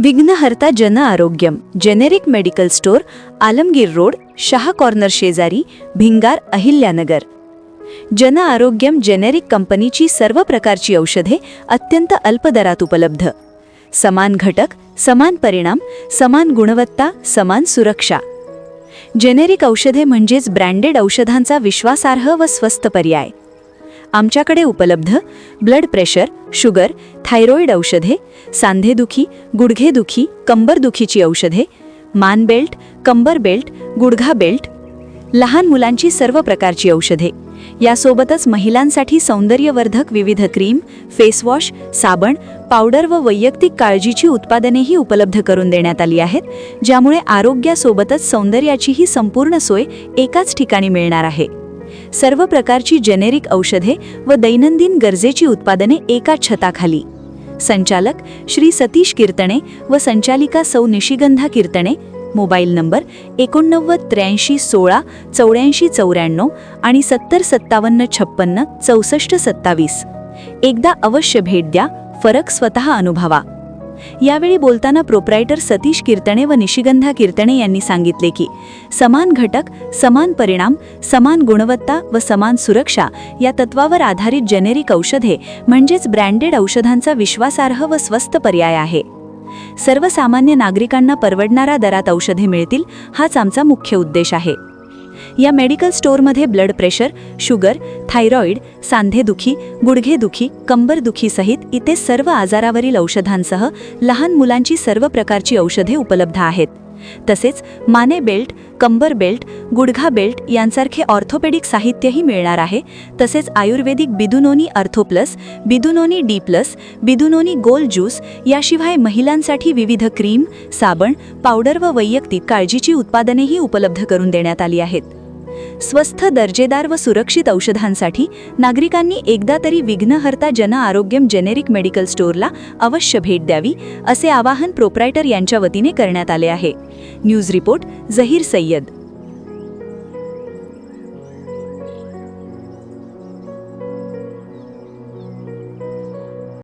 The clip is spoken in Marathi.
Vighnaharta Jan Arogyam generic medical store Alamgir road Shah corner शेजारी भिंगार अहिल्यानगर. जन आरोग्यम जेनेरिक कंपनीची सर्व प्रकारची औषधे अत्यंत अल्प दरात उपलब्ध. समान घटक समान परिणाम समान गुणवत्ता समान सुरक्षा. जेनेरिक औषधे म्हणजेच ब्रँडेड औषधांचा विश्वासार्ह व स्वस्त पर्याय. आमच्याकडे उपलब्ध ब्लड प्रेशर शुगर थायरॉईड औषधे सांधेदुखी गुडघेदुखी कंबरदुखीची औषधे मान बेल्ट कंबर बेल्ट गुडघा बेल्ट लहान मुलांची सर्व प्रकारची औषधे. यासोबतच महिलांसाठी सौंदर्यवर्धक विविध क्रीम फेसवॉश साबण पावडर व वैयक्तिक काळजीची उत्पादनेही उपलब्ध करून देण्यात आली आहेत ज्यामुळे आरोग्यासोबतच सौंदर्याचीही संपूर्ण सोय एकाच ठिकाणी मिळणार आहे. सर्व प्रकारची जेनेरिक औषधे व दैनंदिन गरजेची उत्पादने एका छताखाली. संचालक श्री सतीश कीर्तणे व संचालिका सौ निशिगंधा कीर्तणे मोबाईल नंबर एकोणनव्वद त्र्याऐंशी सोळा चौऱ्याऐंशी चौऱ्याण्णव आणि सत्तर सत्तावन्न छप्पन्न चौसष्ट सत्तावीस. एकदा अवश्य भेट द्या फरक स्वतः अनुभवा. यावेळी बोलताना प्रोप्रायटर सतीश कीर्तणे व निशिगंधा कीर्तणे यांनी सांगितले की समान घटक समान परिणाम समान गुणवत्ता व समान सुरक्षा या तत्वावर आधारित जेनेरिक औषधे म्हणजेच ब्रँडेड औषधांचा विश्वासार्ह व स्वस्त पर्याय आहे. सर्वसामान्य नागरिकांना परवडणारा दरात औषधे मिळतील हाच आमचा मुख्य उद्देश आहे. या मेडिकल स्टोअरमध्ये ब्लड प्रेशर शुगर थायरॉईड सांधेदुखी गुडघेदुखी कंबरदुखीसहित इथे सर्व आजारावरील औषधांसह लहान मुलांची सर्व प्रकारची औषधे उपलब्ध आहेत. तसेच माने बेल्ट कंबर बेल्ट गुडघा बेल्ट यांसारखे ऑर्थोपेडिक साहित्यही मिळणार आहे. तसेच आयुर्वेदिक बिदुनोनी अर्थोप्लस बिदुनोनी डी प्लस बिदुनोनी गोल ज्यूस याशिवाय महिलांसाठी विविध क्रीम साबण पावडर व वैयक्तिक काळजीची उत्पादनेही उपलब्ध करून देण्यात आली आहेत. स्वस्थ दर्जेदार व सुरक्षित औषधांसाठी नागरिकांनी एकदा तरी विघ्नहर्ता जन आरोग्यम जेनेरिक मेडिकल स्टोअरला अवश्य भेट द्यावी असे आवाहन प्रोप्रायटर यांच्या वतीने करण्यात आले आहे. News report Zaheer Sayyed.